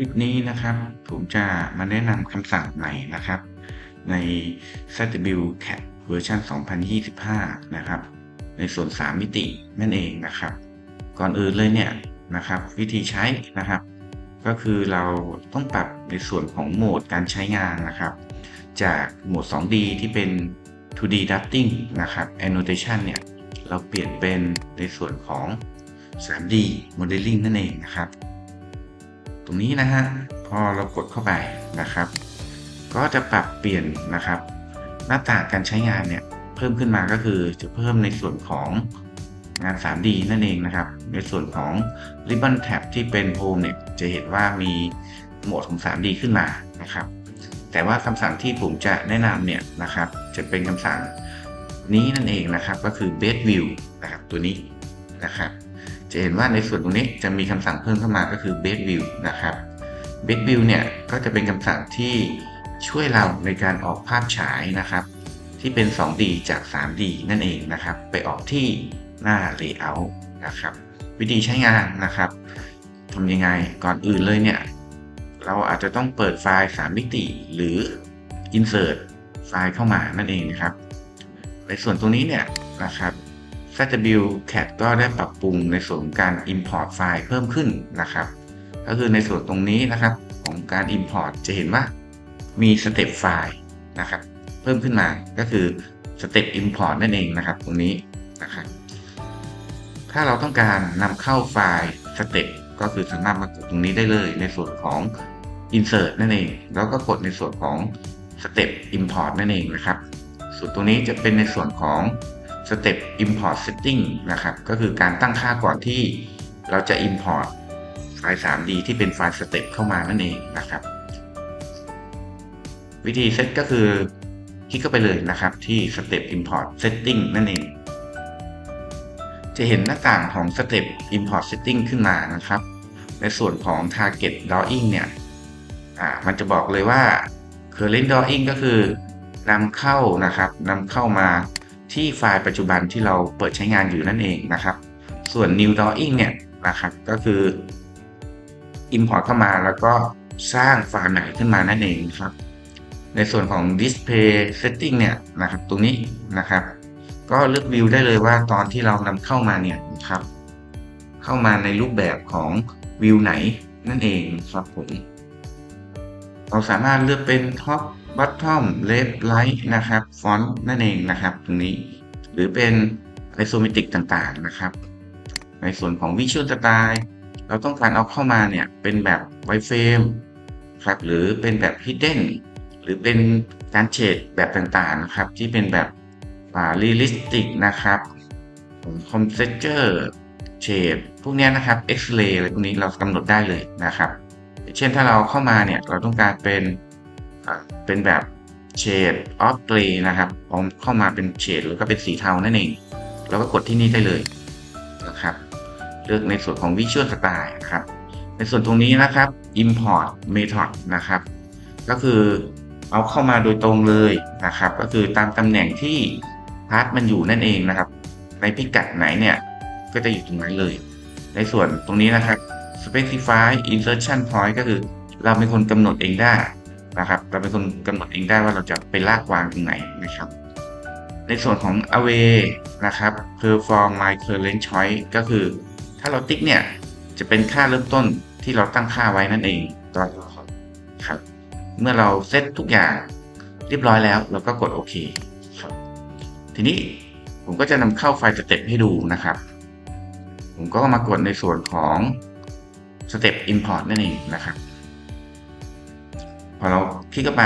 คลิปนี้นะครับผมจะมาแนะนำคำสั่งใหม่นะครับ ใน ZWCAT เวอร์ชัน2025 นะครับ ในส่วน 3 มิตินั่นเองนะครับ ก่อนอื่นเลยเนี่ยนะครับวิธีใช้นะครับ ก็คือเราต้องปรับในส่วนของโหมดการใช้งานนะครับ จากโหมด 2D ที่เป็น 2D drafting นะครับ annotation เนี่ยเราเปลี่ยนเป็นในส่วนของ 3D modeling นั่นเองนะครับ ตรงนี้นะฮะพอเรากดเข้าไปนะครับ ก็จะปรับเปลี่ยนนะครับ หน้าต่างการใช้งานเนี่ยเพิ่มขึ้นมาก็คือจะเพิ่มในส่วนของงาน 3D นั่นเองนะครับ ในส่วนของ Ribbon Tab ที่เป็น Home เนี่ยจะเห็นว่ามีโหมดของ 3D ขึ้นมานะครับ แต่ว่าคำสั่งที่ผมจะแนะนำเนี่ยนะครับ จะเป็นคำสั่งนี้นั่นเองนะครับ ก็คือ Base View นะครับตัวนี้นะครับ จะเห็นว่าในส่วนตรงนี้จะมีคำสั่งเพิ่มเข้ามาก็คือ Base View นะครับ Base View เนี่ยก็จะเป็นคำสั่งที่ช่วยเราในการออกภาพฉายนะครับ ที่เป็น 2D จาก 3D นั่นเองนะครับ ไปออกที่หน้า Layout นะครับ วิธีใช้งานนะครับทำยังไงก่อนอื่นเลยเนี่ย เราอาจจะต้องเปิดไฟล์ 3 มิติหรือ insert ไฟล์เข้ามานั่นเองนะครับ ในส่วนตรงนี้เนี่ยนะครับ ZWCAT ก็ได้ปรับปรุงในส่วนการ import ไฟล์เพิ่มขึ้นนะครับ ก็คือในส่วนตรงนี้นะครับของการ import จะเห็นว่ามีสเต็ปไฟล์นะครับ เพิ่มขึ้นมาก็คือสเต็ป import นั่นเองนะครับ ตรงนี้นะครับ ถ้าเราต้องการนำเข้าไฟล์สเต็ปก็คือสามารถมากดตรงนี้ได้เลยในส่วนของ insert นั่นเอง แล้วก็กดในส่วนของ step import นั่นเองนะครับ ส่วนตรงนี้จะเป็นในส่วนของ step import setting นะครับ ก็คือการตั้งค่าก่อนที่เราจะ import ไฟล์ 3D ที่เป็นไฟล์ step เข้ามานั่นเองนะครับ วิธีเซตก็คือ คลิกเข้าไปเลยนะครับที่ step import setting นั่นเอง จะเห็นหน้าต่างของ Step Import Setting ขึ้นมานะครับ ในส่วนของ Target Drawing เนี่ยอ่ามันจะบอกเลยว่า Current Drawing ก็คือนำเข้านะครับนำเข้ามา ที่ไฟล์ปัจจุบันที่เราเปิดใช้งานอยู่นั่นเองนะครับ ส่วน New Drawing เนี่ยนะครับก็คือ Import เข้ามาแล้วก็สร้างไฟล์ใหม่ขึ้นมานั่นเองครับ ในส่วนของ Display Setting เนี่ยนะครับตรงนี้นะครับ ก็เลือกวิวได้เลยว่าตอนที่เรานำเข้ามาเนี่ยนะครับ เข้ามาในรูปแบบของวิวไหนนั่นเองครับผมเราสามารถเลือกเป็น Top Bottom Left Right นะครับฟอนต์นั่นเองนะครับ ตรงนี้ หรือเป็น Isometric ต่างๆนะครับ ในส่วนของ Visual Style เราต้องการเอาเข้ามาเนี่ย เป็นแบบ Wireframe ครับหรือเป็นแบบ Hidden หรือเป็นการเฉดแบบต่างๆนะครับ ที่เป็นแบบอ่า realistic นะครับคอมเซเจอร์เฉดพวกนี้นะครับ X-ray อะไรพวกนี้เรากำหนดได้เลยนะครับ เช่นถ้าเราเข้ามาเนี่ย เราต้องการเป็น เป็นแบบเฉด of gray นะครับพอเข้ามาเป็นเฉดแล้วก็เป็นสีเทานั่นเองเราก็กดที่นี่ได้เลยนะครับ เลือกในส่วนของ Visual Style นะครับ ในส่วนตรงนี้นะครับ Import Method นะครับ ก็คือเอาเข้ามาโดยตรงเลยนะครับ ก็คือตามตำแหน่งที่พาร์ทมันอยู่นั่นเองนะครับ ในพิกัดไหนเนี่ย ก็จะอยู่ตรงนั้นเลย ในส่วนตรงนี้นะครับ specify insertion point ก็คือเราเป็นคนกำหนดเองได้ นะครับเราเป็นคนกำหนดเองได้ว่าเราจะไปลากวางตรงไหนนะครับ ในส่วนของ away นะครับ perform my current choice ก็คือ ถ้าเราติ๊กเนี่ย จะเป็นค่าเริ่มต้นที่เราตั้งค่าไว้นั่นเองตัวครับ เมื่อเราเซตทุกอย่างเรียบร้อยแล้ว เราก็กดโอเคครับทีนี้ผมก็จะนำเข้าไฟล์สเต็ปให้ดูนะครับ ผมก็มากดในส่วนของสเต็ป Import นั่นเองนะครับ พอเราคลิกเข้าไป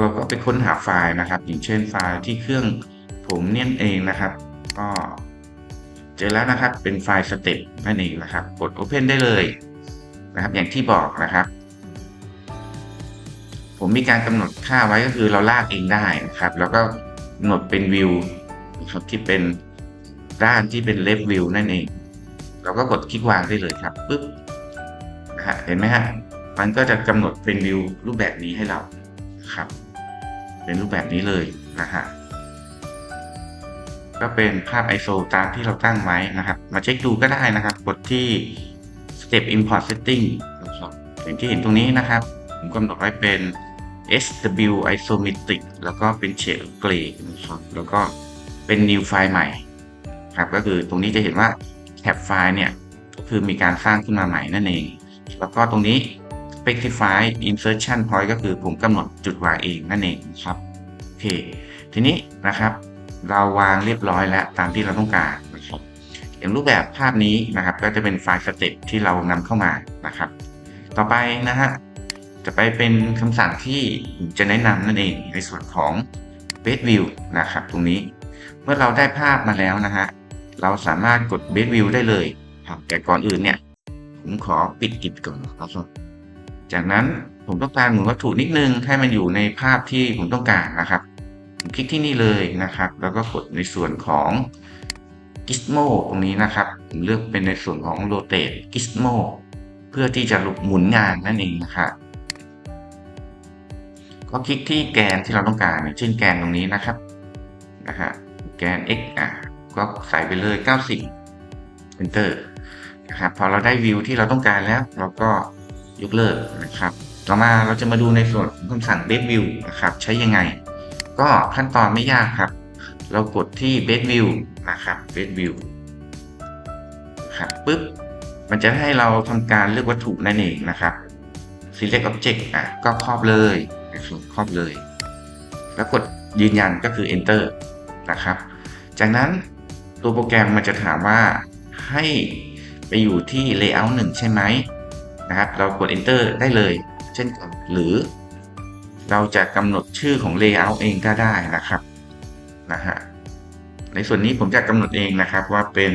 เราก็ไปค้นหาไฟล์นะครับ อย่างเช่นไฟล์ที่เครื่องผมเนี่ยเองนะครับ ก็เจอแล้วนะครับเป็นไฟล์สเต็ปนั่นเองนะครับ กด Open ได้เลยนะครับ อย่างที่บอกนะครับ ผมมีการกำหนดค่าไว้ก็คือเราลากเองได้นะครับ แล้วก็กำหนดเป็นวิวนะครับที่เป็นด้านที่เป็นเลฟวิวนั่นเอง เราก็กดคลิกวางได้เลยครับปึ๊บนะฮะเห็นไหมฮะ มันก็จะกำหนดเป็นวิวรูปแบบนี้ให้เราครับ เป็นรูปแบบนี้เลยนะฮะก็เป็นภาพ ISO ตามที่เราตั้งไว้นะครับ มาเช็คดูก็ได้นะครับ กดที่ Step Import Setting อย่างที่เห็นตรงนี้นะครับ ผมกำหนดไว้เป็น SW isometric แล้วก็เป็น shade of gray นะครับแล้วก็เป็น new ไฟล์ใหม่ครับก็คือตรงนี้จะเห็นว่าแท็บไฟล์เนี่ยก็คือมีการสร้างขึ้นมาใหม่นั่นเอง แล้วก็ตรงนี้ specify insertion point ก็คือผมกำหนดจุดวางเองนั่นเองครับโอเคทีนี้นะครับเราวางเรียบร้อยแล้วตามที่เราต้องการนะครับอย่างรูปแบบภาพนี้นะครับ ก็จะเป็นไฟล์สเต็ปที่เรานำเข้ามานะครับ ต่อไปนะฮะจะไปเป็นคำสั่งที่ผมจะแนะนำนั่นเองในส่วนของ base view นะครับ ตรงนี้เมื่อเราได้ภาพมาแล้วนะฮะเราสามารถกด base view ได้เลยครับแต่ก่อนอื่นเนี่ย ผมขอปิดกิจก่อนนะครับ จากนั้นผมต้องการหมุนวัตถุนิดนึงให้มันอยู่ในภาพที่ผมต้องการนะครับผมคลิกที่นี่เลยนะครับ แล้วก็กดในส่วนของ Gizmo ตรงนี้นะครับ ผมเลือกเป็นในส่วนของ Rotate Gizmo เพื่อที่จะหมุนงานนั่นเองนะครับก็คลิกที่แกนที่เราต้องการเช่นแกนตรงนี้นะครับนะฮะแกน x อะก็ใส่ไปเลย 90 enter นะครับพอเราได้วิวที่เราต้องการแล้ว เราก็ ยกเลิกนะครับ ต่อมาเราจะมาดูในส่วนของคำสั่ง base view นะครับ ใช้ยังไง ก็ขั้นตอนไม่ยากครับ เรากดที่ base view นะครับ base view ครับปุ๊บมันจะให้เราทำการเลือกวัตถุนั่นเองนะครับ select object อะก็ครอบเลยครับครอบเลย แล้วกดยืนยันก็คือ enter นะครับ จากนั้นตัวโปรแกรมมันจะถามว่าให้ไปอยู่ที่ layout 1 ใช่ไหม นะครับ เรากด enter ได้เลยเช่นกันหรือ เราจะกำหนดชื่อของ layout เองก็ได้นะครับนะฮะในส่วนนี้ผมจะกำหนดเองนะครับว่าเป็น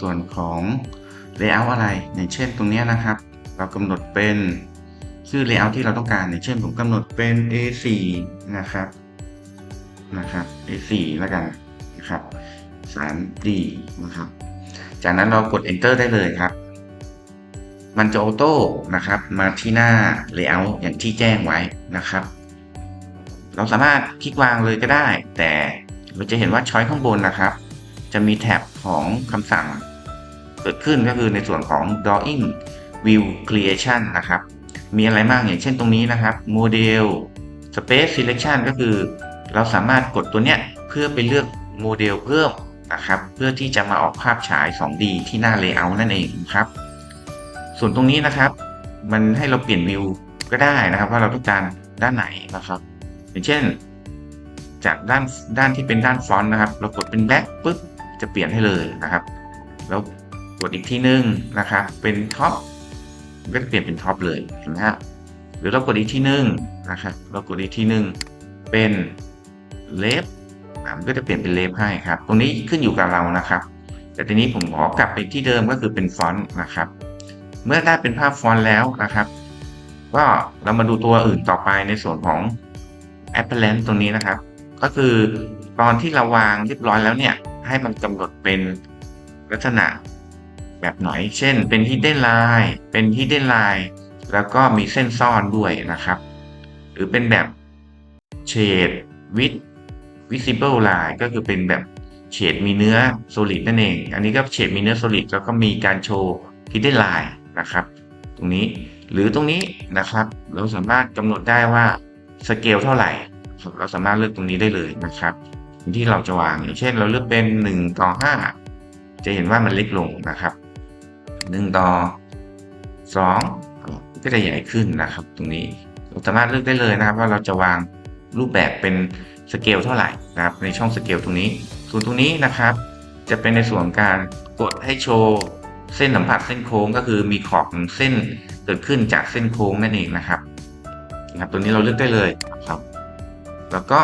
ส่วนของ layout อะไร อย่างเช่นตรงนี้นะครับ เรากำหนดเป็นชื่อ layout ที่เราต้องการอย่างเช่นผมกำหนดเป็น A4 นะครับนะครับ A4 แล้วกันนะครับ 3D นะครับ จากนั้นเรากด enter ได้เลยครับ มันจะออโต้นะครับมาที่หน้า layout อย่างที่แจ้งไว้นะครับ เราสามารถคลิกวางเลยก็ได้ แต่เราจะเห็นว่าช้อยข้างบนนะครับ จะมีแท็บของคำสั่ง เกิดขึ้นก็คือในส่วนของ drawing view creation นะครับ มีอะไรบ้างอย่างเช่นตรงนี้นะครับ model space selection ก็คือ เราสามารถกดตัวเนี้ยเพื่อไปเลือกโมเดลเพิ่มนะครับ เพื่อที่จะมาออกภาพฉาย 2D ที่หน้า layout นั่นเองครับ ส่วนตรงนี้นะครับ มันให้เราเปลี่ยนวิวก็ได้นะครับ ว่าเราต้องการด้านไหนนะครับอย่างเช่น จากด้านด้านที่เป็นด้านฟอนต์นะครับ เรากดเป็นแบ็คปุ๊บจะเปลี่ยนให้เลยนะครับ แล้วกดอีกที่นึงนะครับ เป็นท็อปก็จะเปลี่ยนเป็นท็อปเลยเห็นไหมครับหรือเรากดอีกที่นึงนะครับ เรากดอีกที่นึงเป็นเลฟมันก็จะเปลี่ยนเป็นเลฟให้ครับ ตรงนี้ขึ้นอยู่กับเรานะครับ แต่ทีนี้ผมขอกลับไปที่เดิมก็คือเป็นฟอนต์นะครับ เมื่อได้เป็นภาพฟอนต์แล้วนะครับ ก็เรามาดูตัวอื่นต่อไปในส่วนของ apparent ตรงนี้นะครับ ก็คือตอนที่เราวางเรียบร้อยแล้วเนี่ย ให้มันกำหนดเป็นลักษณะแบบไหน เช่น เป็น hidden line เป็น hidden line แล้วก็มีเส้นซ่อนด้วยนะครับ หรือเป็นแบบ shade with visible line ก็คือเป็นแบบเฉดมีเนื้อ solid นั่นเอง อันนี้ก็เฉดมีเนื้อ solid แล้วก็มีการโชว์ hidden line นะครับ ตรงนี้หรือตรงนี้นะครับ เราสามารถกำหนดได้ว่าสเกลเท่าไหร่ เราสามารถเลือกตรงนี้ได้เลยนะครับ ที่เราจะวางอย่างเช่น เราเลือกเป็น 1 ต่อ 5 จะเห็นว่ามันเล็กลงนะครับ 1 ต่อ 2 ก็จะใหญ่ขึ้นนะครับ ตรงนี้เราสามารถเลือกได้เลยนะครับ ว่าเราจะวางรูปแบบเป็นสเกลเท่าไหร่นะครับ ในช่องสเกลตรงนี้ ส่วนตรงนี้นะครับ จะเป็นในส่วนการกดให้โชว์ เส้นสัมผัสเส้นโค้งก็คือมีขอบเส้นเกิดขึ้นจากเส้นโค้งนั่นเองนะครับนะครับ ตัวนี้เราเลือกได้เลยครับ แล้วก็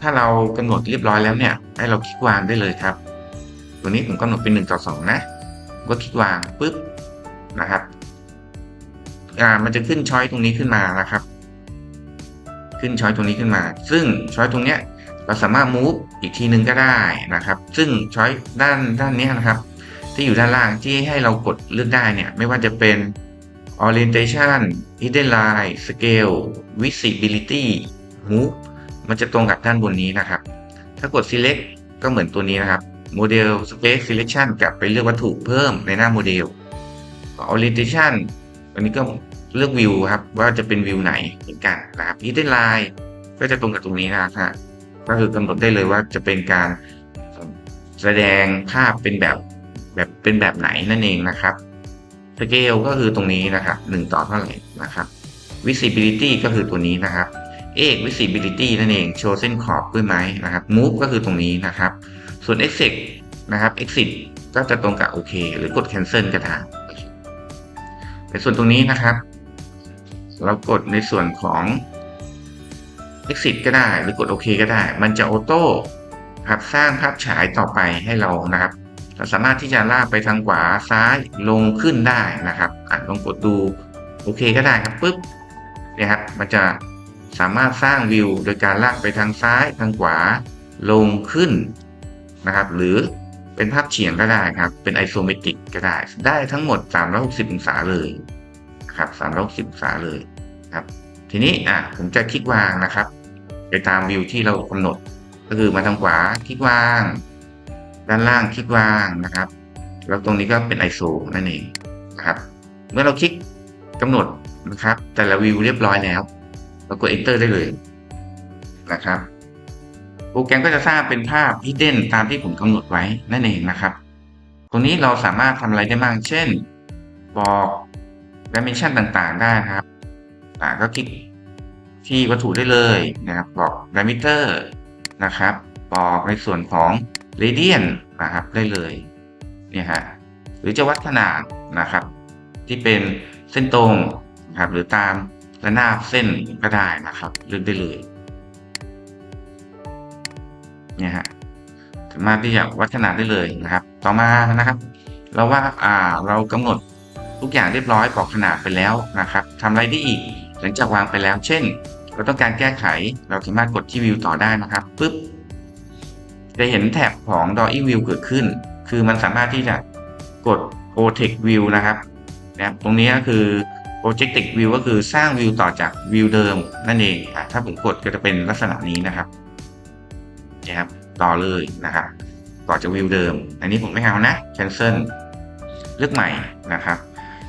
ถ้าเรากำหนดเรียบร้อยแล้วเนี่ย ให้เราคลิกวางได้เลยครับ ตัวนี้ผมกำหนดเป็น1ต่อ2นะก็คลิกวางปุ๊บนะครับอ่ามันจะขึ้นช้อยตรงนี้ขึ้นมานะครับ ขึ้นช้อยตรงนี้ขึ้นมา ซึ่งช้อยตรงเนี้ยเราสามารถ move อีกทีนึงก็ได้นะครับ ซึ่งช้อยด้านด้านนี้นะครับ ที่อยู่ด้านล่างที่ให้เรากดเลือกได้เนี่ย ไม่ว่าจะเป็น orientation hidden line scale visibility move มันจะตรงกับด้านบนนี้นะครับ ถ้ากด select ก็เหมือนตัวนี้นะครับ model space selection กลับไปเลือกวัตถุเพิ่มในหน้าโมเดล orientation อันนี้ก็เลือกวิวครับว่าจะเป็นวิวไหนเหมือนกันนะครับ hidden line ก็จะตรงกับตรงนี้นะครับก็คือกำหนดได้เลยว่าจะเป็นการแสดงภาพเป็นแบบ แบบเป็นแบบไหนนั่นเองนะครับสเกลก็คือตรงนี้นะครับหนึ่งต่อเท่าไหร่นะครับ visibility ก็คือตัวนี้นะครับเอก visibility นั่นเองโชว์เส้นขอบด้วยไหมนะครับ move ก็คือตรงนี้นะครับ ส่วน exit นะครับ exit ก็จะตรงกับโอเคหรือกด cancel ก็ได้ในส่วนตรงนี้นะครับ เรากดในส่วนของ exit ก็ได้หรือกดโอเคก็ได้ มันจะออโต้ครับสร้างภาพฉายต่อไปให้เรานะครับ สามารถที่จะลากไปทางขวาซ้ายลงขึ้นได้นะครับอะลองกดดูโอเคก็ได้ครับปุ๊บเนี่ยครับมันจะสามารถสร้างวิวโดยการลากไปทางซ้ายทางขวาลงขึ้นนะครับ หรือเป็นภาพเฉียงก็ได้ครับ เป็นไอโซเมตริกก็ได้ ได้ทั้งหมด 360 องศาเลยนะครับ360องศาเลยครับ ทีนี้อะผมจะคลิกวางนะครับ ไปตามวิวที่เรากำหนด ก็คือมาทางขวาคลิกวาง ด้านล่างคลิกวางนะครับ แล้วตรงนี้ก็เป็น ISO นั่นเองนะครับ เมื่อเราคลิกกำหนดนะครับ แต่ละวิวเรียบร้อยแล้ว เรากด enter ได้เลยนะครับ โปรแกรมก็จะสร้างเป็นภาพ hidden ตามที่ผมกำหนดไว้นั่นเองนะครับ ตรงนี้เราสามารถทำอะไรได้บ้าง เช่น บอก dimension ต่างๆ ได้ครับอ่าก็คลิกที่วัตถุได้เลยนะครับ บอก diameter นะครับ บอกในส่วนของ radian นะครับได้เลยเนี่ยฮะหรือจะวัดขนาดนะครับ ที่เป็นเส้นตรงนะครับ หรือตามระนาบเส้นก็ได้นะครับเลือกได้เลยเนี่ยฮะสามารถที่จะวัดขนาดได้เลยนะครับ ต่อมานะครับ เราว่าอ่าเรากำหนดทุกอย่างเรียบร้อยบอกขนาดไปแล้วนะครับทำอะไรได้อีก หลังจากวางไปแล้ว เช่น เราต้องการแก้ไข เราสามารถกดที่วิวต่อได้นะครับปึ๊บ จะเห็นแท็บของ Drawing View เกิดขึ้น คือมันสามารถที่จะกด Protect View นะครับนะครับ ตรงนี้ก็คือ Projected View ก็คือสร้างวิวต่อจากวิวเดิมนั่นเองอถ้าผมกดก็จะเป็นลักษณะนี้นะครับนะครับ ต่อเลยนะครับ ต่อจากวิวเดิม อันนี้ผมไม่เอานะ cancel เลือกใหม่นะครับ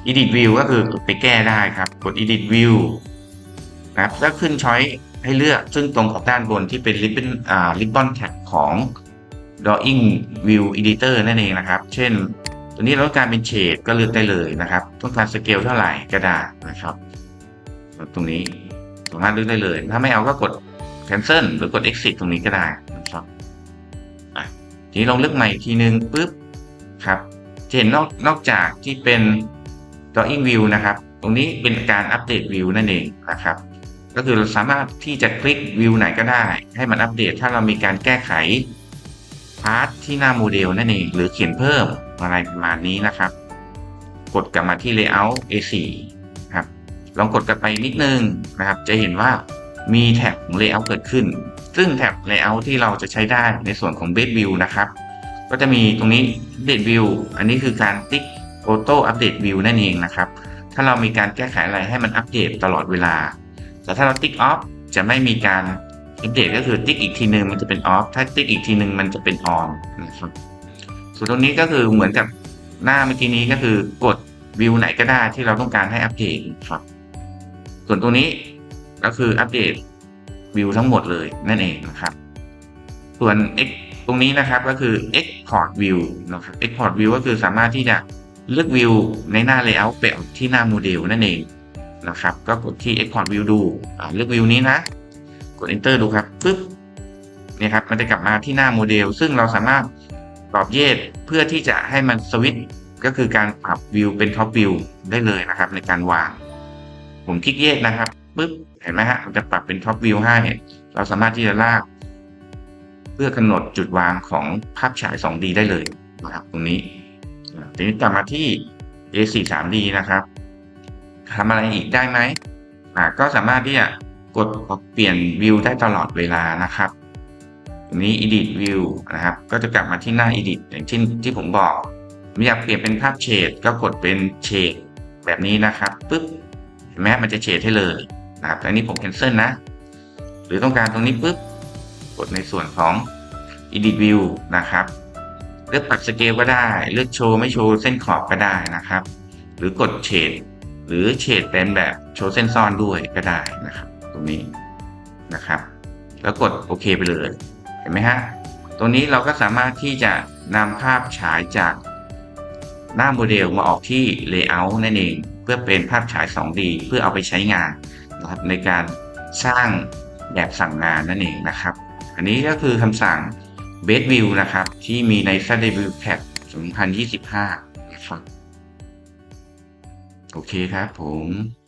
edit view ก็คือไปแก้ได้ครับ กด edit view นะครับแล้วขึ้นช้อย ให้เลือกซึ่งตรงกับด้านบนที่เป็น ribbon อ่า ribbon tag ของ drawing view editor นั่นเองนะครับ เช่น ตัวนี้เราต้องการเป็นเฉดก็เลือกได้เลยนะครับ ต้องการสเกลเท่าไหร่ก็ได้นะครับตรงนี้สามารถเลือกได้เลย ถ้าไม่เอาก็กด cancel หรือกด exit ตรงนี้ก็ได้นะครับทีนี้ลองเลือกใหม่อีกทีนึงปุ๊บครับจะเห็นนอกนอกจากที่เป็น drawing view นะครับ ตรงนี้เป็นการอัปเดตวิวนั่นเองนะครับ ก็คือเราสามารถที่จะคลิกวิวไหนก็ได้ ให้มันอัปเดตถ้าเรามีการแก้ไขพาร์ทที่หน้าโมเดลนั่นเองหรือเขียนเพิ่มอะไรประมาณนี้นะครับ กดกลับมาที่ layout A4 ครับลองกดกลับไปนิดนึงนะครับ จะเห็นว่ามีแท็บของ layout เกิดขึ้น ซึ่งแท็บ layout ที่เราจะใช้ได้ในส่วนของ base view นะครับ ก็จะมีตรงนี้ update view อันนี้คือการติ๊ก auto update view นั่นเองนะครับ ถ้าเรามีการแก้ไขอะไรให้มันอัปเดตตลอดเวลา แต่ถ้าเราติ๊ก off จะไม่มีการอัปเดตก็คือติ๊กอีกทีนึงมันจะเป็น off ถ้าติ๊กอีกทีนึงมันจะเป็น on นะครับส่วนตรงนี้ก็คือเหมือนกับหน้าเมื่อกี้นี้ก็คือกดวิวไหนก็ได้ที่เราต้องการให้อัปเดตครับ ส่วนตรงนี้ก็คืออัปเดตวิวทั้งหมดเลยนั่นเองนะครับ ส่วน X ตรงนี้นะครับก็คือ export view นะครับ export view ก็คือสามารถที่จะเลือกวิวในหน้า layout ไปออกที่หน้าโมเดลนั่นเอง นะครับ ก็กดที่ export view ดูเลือกวิวนี้นะ กด enter ดูครับปึ๊บเนี่ยครับมันจะกลับมาที่หน้าโมเดล ซึ่งเราสามารถปรับเยดเพื่อที่จะให้มันสวิตช์ก็คือการปรับวิวเป็นท็อปวิวได้เลยนะครับ ในการวาง ผมคลิกเยดนะครับปึ๊บเห็นไหมฮะมันจะปรับเป็นท็อปวิวให้เราสามารถที่จะลาก เพื่อกำหนดจุดวางของภาพฉาย 2D ได้เลยนะครับตรงนี้ทีนี้กลับมาที่ A4 3D นะครับ ทำอะไรอีกได้ไหมอ่าก็สามารถที่จะกดเปลี่ยนวิวได้ตลอดเวลานะครับตรงนี้ edit view นะครับ ก็จะกลับมาที่หน้า edit อย่างเช่นที่ผมบอกอยากเปลี่ยนเป็นภาพเฉดก็กดเป็นเฉดแบบนี้นะครับปึ๊บเห็นไหมมันจะเฉดให้เลยนะครับต่อันนี้ผม cancel นะ หรือต้องการตรงนี้ปุ๊บกดในส่วนของ edit view นะครับเลือกปรับสเกลก็ได้ เลือกโชว์ไม่โชว์เส้นขอบก็ได้นะครับ หรือกดเฉด หรือเฉดเป็นแบบโชว์เส้นซ่อนด้วยก็ได้นะครับ ตรงนี้นะครับ แล้วกดโอเคไปเลยเห็นไหมฮะตรงนี้เราก็สามารถที่จะนำภาพฉายจากหน้าโมเดลมาออกที่ Layout นั่นเอง เพื่อเป็นภาพฉาย 2D เพื่อเอาไปใช้งานนะครับในการสร้างแบบสั่งงานนั่นเองนะครับ อันนี้ก็คือคำสั่ง Base View นะครับ ที่มีใน s d w p a d 2025 นะครับ โอเคครับผม